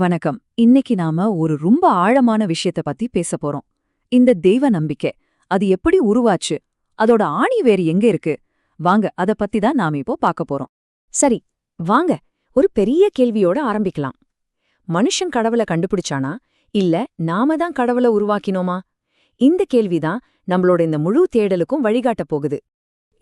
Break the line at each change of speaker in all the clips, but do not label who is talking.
வணக்கம். இன்னைக்கு நாம ஒரு ரொம்ப ஆழமான விஷயத்த பத்தி பேச போறோம். இந்த தெய்வ நம்பிக்கை அது எப்படி உருவாச்சு? அதோட ஆணி வேறு எங்க இருக்கு? வாங்க அத பத்தி தான் நாம இப்போ பார்க்க போறோம்.
சரி வாங்க ஒரு பெரிய கேள்வியோட ஆரம்பிக்கலாம். மனுஷன் கடவுள கண்டுபிடிச்சானா? இல்ல நாம தான் கடவுள உருவாக்கினோமா? இந்த கேள்விதான் நம்மளோட இந்த முழு தேடலுக்கும் வழிகாட்டப் போகுது.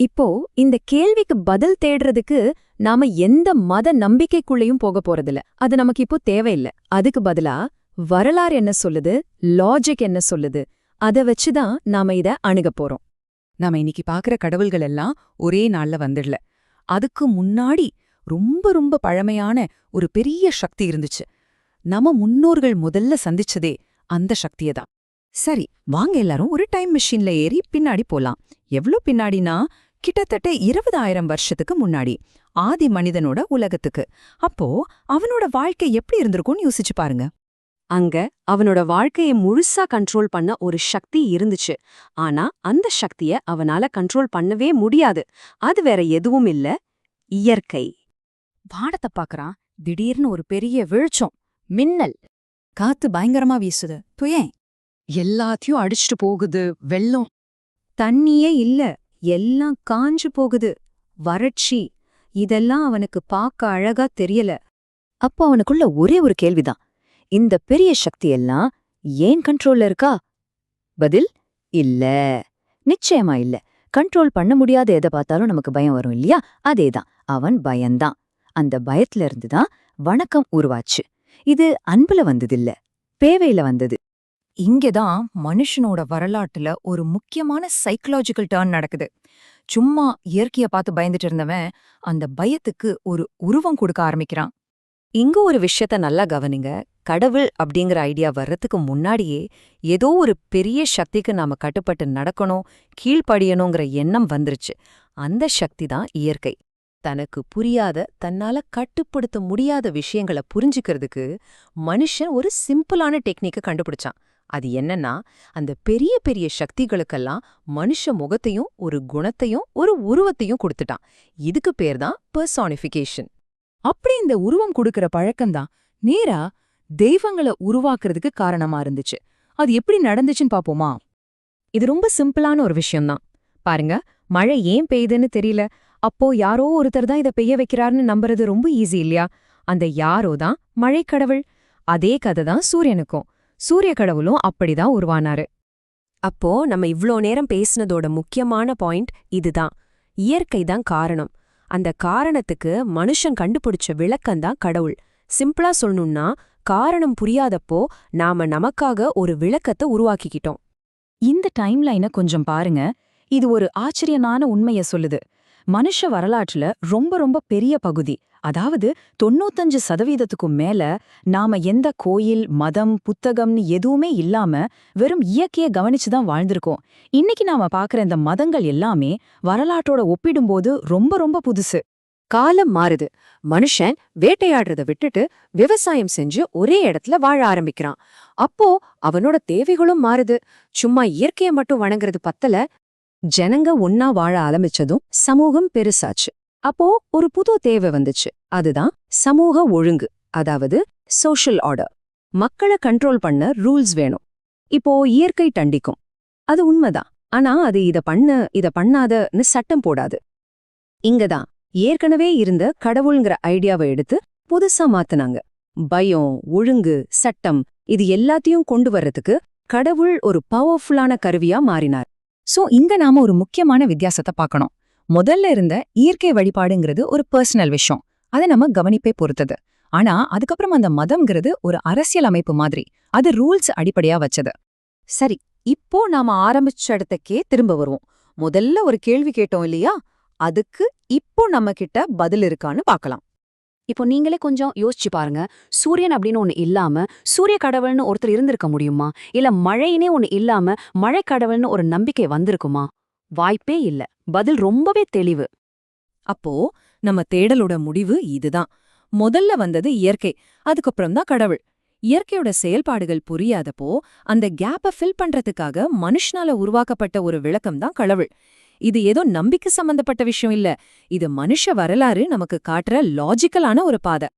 இப்போ இந்த கேள்விக்கு பதில் தேடுறதுக்கு நாம எந்த மத நம்பிக்கைக்குள்ளேயும் போக போறதில்ல. அது நமக்கு இப்போ தேவையில்ல. அதுக்கு பதிலா வரலாறு என்ன சொல்லுது? லாஜிக் என்ன சொல்லுது? அத வச்சுதான் நாம இத அணுகப் போறோம்.
நாம இன்னைக்கு பாக்குற கடவுள்கள் எல்லாம் ஒரே நாள்ல வந்துடல. அதுக்கு முன்னாடி ரொம்ப ரொம்ப பழமையான ஒரு பெரிய சக்தி இருந்துச்சு. நம்ம முன்னோர்கள் முதல்ல சந்திச்சதே அந்த சக்தியை தான் சரி வாங்க எல்லாரும் ஒரு டைம் மிஷின்ல ஏறி பின்னாடி போலாம். எவ்ளோ பின்னாடினா கிட்டத்தட்ட இருபதாயிரம் வருஷத்துக்கு முன்னாடி ஆதி மனிதனோட உலகத்துக்கு. அப்போ அவனோட வாழ்க்கை எப்படி இருந்திருக்கும்னு யோசிச்சு பாருங்க.
அங்க அவனோட வாழ்க்கையை முழுசா கண்ட்ரோல் பண்ண ஒரு சக்தி இருந்துச்சு. ஆனா அந்த சக்திய அவனால கண்ட்ரோல் பண்ணவே முடியாது. அது வேற எதுவும் இல்ல. இயற்கை.
வானத்தை பாக்குறான். திடீர்னு ஒரு பெரிய வெளிச்சம் மின்னல். காத்து பயங்கரமா வீசுது. துயேன். எல்லாத்தையும் அடிச்சிட்டு போகுது. வெள்ளம்.
தண்ணியே இல்ல. எல்லாம் காஞ்சு போகுது. வறட்சி. இதெல்லாம் அவனுக்கு பார்க்க அழகா தெரியல. அப்போ அவனுக்குள்ள ஒரே ஒரு கேள்விதான். இந்த பெரிய சக்தியெல்லாம் ஏன் கண்ட்ரோல்ல இருக்கா? பதில் இல்ல. நிச்சயமா இல்ல. கண்ட்ரோல் பண்ண முடியாத எதை பார்த்தாலும் நமக்கு பயம் வரும் இல்லையா? அதேதான். அவன் பயந்தான். அந்த பயத்துல இருந்து தான் வணக்கம் உருவாச்சு. இது அன்புல வந்ததில்ல. பேவையில வந்தது.
இங்கதான் மனுஷனோட வரலாற்றுல ஒரு முக்கியமான சைக்கலாஜிக்கல் டர்ன் நடக்குது. சும்மா இயற்கைய பார்த்து பயந்துட்டு இருந்தவன் அந்த பயத்துக்கு ஒரு உருவம் கொடுக்க ஆரம்பிக்கிறான்.
இங்க ஒரு விஷயத்த நல்லா கவனிங்க. கடவுள் அப்படிங்கிற ஐடியா வர்றதுக்கு முன்னாடியே ஏதோ ஒரு பெரிய சக்திக்கு நாம கட்டுப்பட்டு நடக்கணும் கீழ்ப்படியணுங்கிற எண்ணம் வந்துருச்சு. அந்த சக்தி தான் இயற்கை. தனக்கு புரியாத தன்னால கட்டுப்படுத்த முடியாத விஷயங்கள புரிஞ்சுக்கிறதுக்கு மனுஷன் ஒரு சிம்பிளான டெக்னிக்க கண்டுபிடிச்சான். அது என்னன்னா அந்த பெரிய பெரிய சக்திகளுக்கெல்லாம் மனுஷ முகத்தையும் ஒரு குணத்தையும் ஒரு உருவத்தையும் கொடுத்துட்டான். இதுக்கு பேர் தான் பர்சானிஃபிகேஷன்
அப்படி இந்த உருவம் கொடுக்கற பழக்கம்தான் நேரா தெய்வங்களை உருவாக்குறதுக்கு காரணமா இருந்துச்சு. அது எப்படி நடந்துச்சுன்னு பாப்போமா?
இது ரொம்ப சிம்பிளான ஒரு விஷயம்தான் பாருங்க மழை ஏன் பெய்யுதுன்னு தெரியல. அப்போ யாரோ ஒருத்தர் தான் இதை பெய்ய வைக்கிறாருன்னு நம்புறது ரொம்ப ஈஸி இல்லையா? அந்த யாரோ தான் மழைக்கடவுள். அதே கதை தான் சூரியனுக்கும். சூரிய கடவுளும் அப்படிதான் உருவானாரு. அப்போ நம்ம இவ்ளோ நேரம் பேசினதோட முக்கியமான பாயிண்ட் இதுதான். இயற்கை தான் காரணம். அந்த காரணத்துக்கு மனுஷன் கண்டுபிடிச்ச விளக்கம்தான் கடவுள். சிம்பிளா சொல்லணும்னா காரணம் புரியாதப்போ நாம நமக்காக ஒரு விளக்கத்தை உருவாக்கிக்கிட்டோம்.
இந்த டைம்லைனை கொஞ்சம் பாருங்க. இது ஒரு ஆச்சரியமான உண்மைய சொல்லுது. மனுஷ வரலாற்றுல ரொம்ப ரொம்ப பெரிய பகுதி. அதாவது தொண்ணூத்தஞ்சு சதவீதத்துக்கும் மேல நாம எந்த கோயில் மதம் புத்தகம்னு எதுவுமே இல்லாம வெறும் இயற்கைய கவனிச்சு தான் வாழ்ந்திருக்கோம். இன்னைக்கு நாம பாக்குற இந்த மதங்கள் எல்லாமே வரலாற்றோட ஒப்பிடும்போது ரொம்ப ரொம்ப புதுசு.
காலம் மாறுது. மனுஷன் வேட்டையாடுறத விட்டுட்டு விவசாயம் செஞ்சு ஒரே இடத்துல வாழ ஆரம்பிக்கிறான். அப்போ அவனோட தேவைகளும் மாறுது. சும்மா இயற்கையை மட்டும் வணங்குறது பத்தல ஜனங்க ஒன்னா வாழ ஆரம்பிச்சதும் சமூகம் பெருசாச்சு. அப்போ ஒரு புது தேவை வந்துச்சு. அதுதான் சமூக ஒழுங்கு அதாவது சோஷியல் ஆர்டர் மக்களை கண்ட்ரோல் பண்ண ரூல்ஸ் வேணும். இப்போ இயற்கை தண்டிக்கும். அது உண்மைதான். ஆனா அது இத பண்ண இத பண்ணாதன்னு சட்டம் போடாது. இங்கதான். ஏற்கனவே இருந்த கடவுள்ங்கிற ஐடியாவை எடுத்து புதுசா மாத்துனாங்க. பயம் ஒழுங்கு சட்டம் இது எல்லாத்தையும் கொண்டு வர்றதுக்கு கடவுள் ஒரு பவர்ஃபுல்லான கருவியா மாறினார்.
சோ இங்க நாம ஒரு முக்கியமான வித்தியாசத்தை பார்க்கணும். முதல்ல இருந்த இயற்கை வழிபாடுங்கிறது ஒரு பர்சனல் விஷயம். அதை நம்ம கவனிப்பே பொறுத்தது. ஆனா அதுக்கப்புறம் அந்த மதம்ங்கிறது ஒரு அரசியல் அமைப்பு மாதிரி. அது ரூல்ஸ் அடிப்படையா வச்சது.
சரி இப்போ நாம ஆரம்பிச்ச இடத்துக்கே திரும்ப வருவோம். முதல்ல ஒரு கேள்வி கேட்டோம் இல்லையா? அதுக்கு இப்போ நம்ம கிட்ட பதில் இருக்கான்னு பார்க்கலாம். இப்போ நீங்களே கொஞ்சம் யோசிச்சு பாருங்க. சூரியன் அப்படின்னு ஒன்னு இல்லாம சூரிய கடவுள்னு ஒருத்தர் இருந்திருக்க முடியுமா? இல்ல மழையினே ஒன்னு இல்லாம மழை கடவுள்னு ஒரு நம்பிக்கை வந்திருக்குமா? வாய்ப்பே இல்ல. பதில் ரொம்பவே தெளிவு.
அப்போ நம்ம தேடலோட முடிவு இதுதான். முதல்ல வந்தது இயற்கை அதுக்கப்புறம் தான் கடவுள். இயற்கையோட செயல்பாடுகள் புரியாதப்போ அந்த கேப்ப ஃபில் பண்றதுக்காக மனுஷனால உருவாக்கப்பட்ட ஒரு விளக்கம் தான் கடவுள். இது ஏதோ நம்பிக்கை சம்பந்தப்பட்ட விஷயம் இல்ல. இது மனுஷ வரலாறு நமக்கு காட்டுற லாஜிக்கலான ஒரு பாதை.